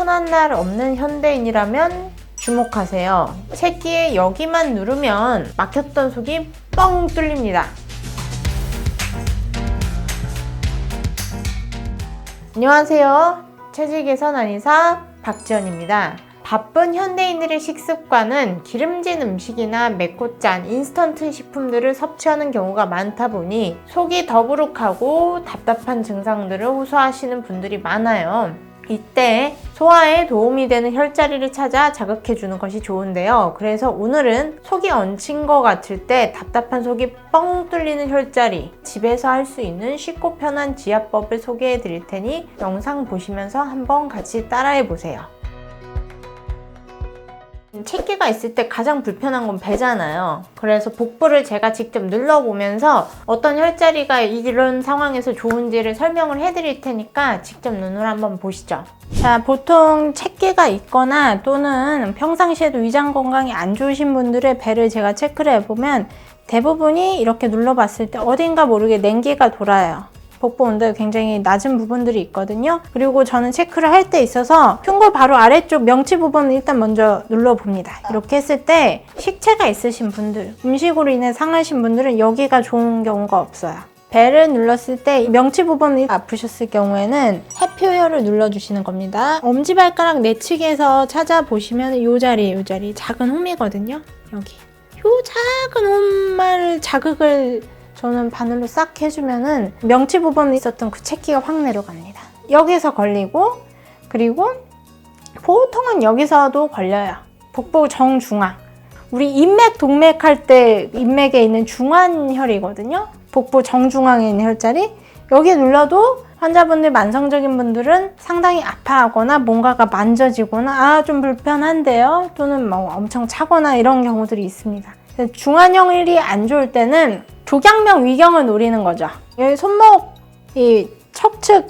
편한 날 없는 현대인이라면 주목하세요. 새끼에 여기만 누르면 막혔던 속이 뻥 뚫립니다. 안녕하세요. 체질 개선 한의사 박지연입니다. 바쁜 현대인들의 식습관은 기름진 음식이나 맵고 짠 인스턴트 식품들을 섭취하는 경우가 많다 보니 속이 더부룩하고 답답한 증상들을 호소하시는 분들이 많아요. 이때 소화에 도움이 되는 혈자리를 찾아 자극해 주는 것이 좋은데요. 그래서 오늘은 속이 얹힌 것 같을 때 답답한 속이 뻥 뚫리는 혈자리, 집에서 할 수 있는 쉽고 편한 지압법을 소개해 드릴 테니 영상 보시면서 한번 같이 따라해 보세요. 체기가 있을 때 가장 불편한 건 배잖아요. 그래서 복부를 제가 직접 눌러보면서 어떤 혈자리가 이런 상황에서 좋은지를 설명을 해드릴 테니까 직접 눈으로 한번 보시죠. 자, 보통 체기가 있거나 또는 평상시에도 위장 건강이 안 좋으신 분들의 배를 제가 체크를 해보면 대부분이 이렇게 눌러봤을 때 어딘가 모르게 냉기가 돌아요. 복부 온도가 굉장히 낮은 부분들이 있거든요. 그리고 저는 체크를 할 때 있어서 흉골 바로 아래쪽 명치 부분을 일단 먼저 눌러봅니다. 이렇게 했을 때 식체가 있으신 분들, 음식으로 인해 상하신 분들은 여기가 좋은 경우가 없어요. 배를 눌렀을 때 명치 부분이 아프셨을 경우에는 해표혈을 눌러주시는 겁니다. 엄지발가락 내측에서 찾아보시면 이 자리, 이 자리 작은 홈이거든요. 여기. 이 작은 홈을 자극을 저는 바늘로 싹 해주면은 명치 부분에 있었던 그 채기가 확 내려갑니다. 여기서 걸리고 그리고 보통은 여기서도 걸려요. 복부 정중앙. 우리 인맥 동맥 할 때 인맥에 있는 중환혈이거든요. 복부 정중앙에 있는 혈자리. 여기 눌러도 환자분들 만성적인 분들은 상당히 아파하거나 뭔가가 만져지거나 아 좀 불편한데요 또는 뭐 엄청 차거나 이런 경우들이 있습니다. 중환혈이 안 좋을 때는 조경명 위경을 노리는 거죠. 여기 손목 이 척측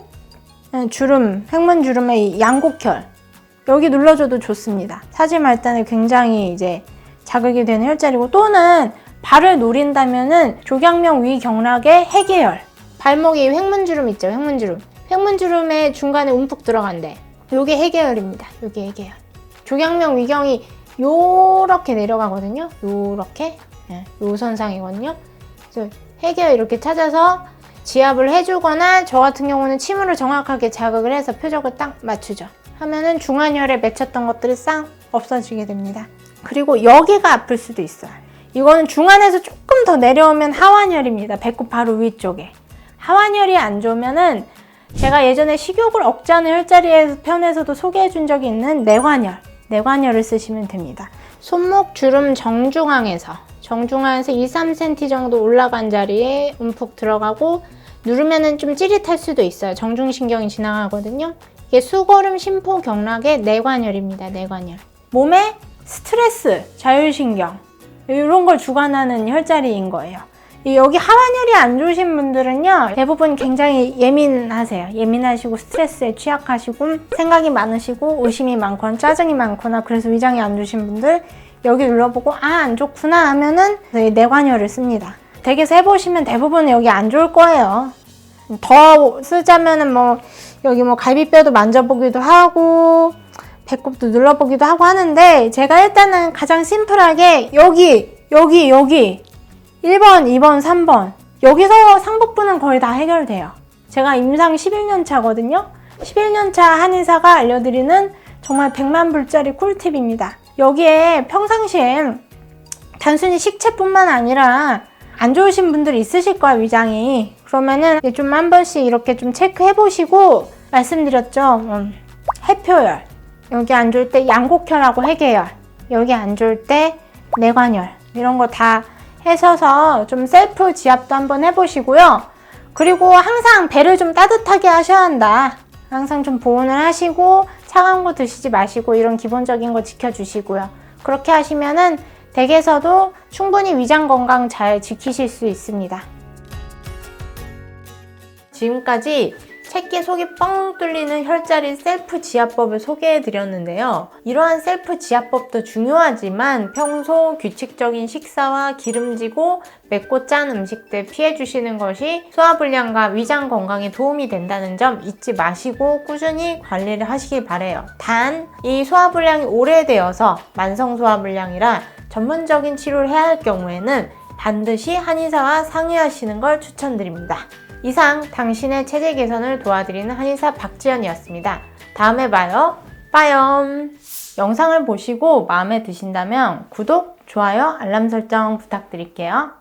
주름, 횡문 주름의 이 양곡혈 여기 눌러줘도 좋습니다. 사지 말단에 굉장히 이제 자극이 되는 혈자리고 또는 발을 노린다면은 조경명 위 경락의 해계혈 발목이 횡문 주름 있죠, 횡문 주름. 횡문 주름의 중간에 움푹 들어간대. 요게 해계혈입니다. 요게 해계혈. 조경명 위경이 요렇게 내려가거든요. 요렇게 예, 요 선상이거든요. 해결 이렇게 찾아서 지압을 해주거나 저 같은 경우는 침으로 정확하게 자극을 해서 표적을 딱 맞추죠. 하면은 중환혈에 맺혔던 것들이 싹 없어지게 됩니다. 그리고 여기가 아플 수도 있어요. 이거는 중환에서 조금 더 내려오면 하환혈입니다. 배꼽 바로 위쪽에. 하환혈이 안 좋으면은 제가 예전에 식욕을 억제하는 혈자리 편에서도 소개해 준 적이 있는 내관혈. 내관혈을 쓰시면 됩니다. 손목 주름 정중앙에서 정중앙에서 2, 3cm 정도 올라간 자리에 움푹 들어가고 누르면은 좀 찌릿할 수도 있어요. 정중신경이 지나가거든요. 이게 수거름 심포 경락의 내관혈입니다. 내관혈. 몸에 스트레스, 자율신경 이런 걸 주관하는 혈자리인 거예요. 여기 하완혈이 안 좋으신 분들은요 대부분 굉장히 예민하세요. 예민하시고 스트레스에 취약하시고 생각이 많으시고 의심이 많거나 짜증이 많거나 그래서 위장이 안 좋으신 분들 여기 눌러보고 아 안 좋구나 하면은 내관혈을 씁니다. 댁에서 해보시면 대부분 여기 안 좋을 거예요. 더 쓰자면은 뭐 여기 뭐 갈비뼈도 만져보기도 하고 배꼽도 눌러보기도 하고 하는데 제가 일단은 가장 심플하게 여기 여기 여기 1번, 2번, 3번. 여기서 상복부는 거의 다 해결돼요. 제가 임상 11년 차거든요. 11년 차 한의사가 알려드리는 정말 100만 불짜리 꿀팁입니다. 여기에 평상시에 단순히 식체뿐만 아니라 안 좋으신 분들이 있으실 거야, 위장이. 그러면은 좀 한 번씩 이렇게 좀 체크해 보시고 말씀드렸죠. 음, 해표열. 여기 안 좋을 때 양곡혈하고 해계열. 여기 안 좋을 때 내관열. 이런 거 다 해서서 좀 셀프 지압도 한번 해보시고요. 그리고 항상 배를 좀 따뜻하게 하셔야 한다. 항상 좀 보온을 하시고 차가운 거 드시지 마시고 이런 기본적인 거 지켜주시고요. 그렇게 하시면은 댁에서도 충분히 위장 건강 잘 지키실 수 있습니다. 지금까지 새끼 속이 뻥 뚫리는 혈자리 셀프 지압법을 소개해 드렸는데요. 이러한 셀프 지압법도 중요하지만 평소 규칙적인 식사와 기름지고 맵고 짠 음식들 피해 주시는 것이 소화불량과 위장 건강에 도움이 된다는 점 잊지 마시고 꾸준히 관리를 하시길 바래요. 단 이 소화불량이 오래되어서 만성 소화불량이라 전문적인 치료를 해야 할 경우에는 반드시 한의사와 상의하시는 걸 추천드립니다. 이상 당신의 체질 개선을 도와드리는 한의사 박지연이었습니다. 다음에 봐요. 빠염! 영상을 보시고 마음에 드신다면 구독, 좋아요, 알람 설정 부탁드릴게요.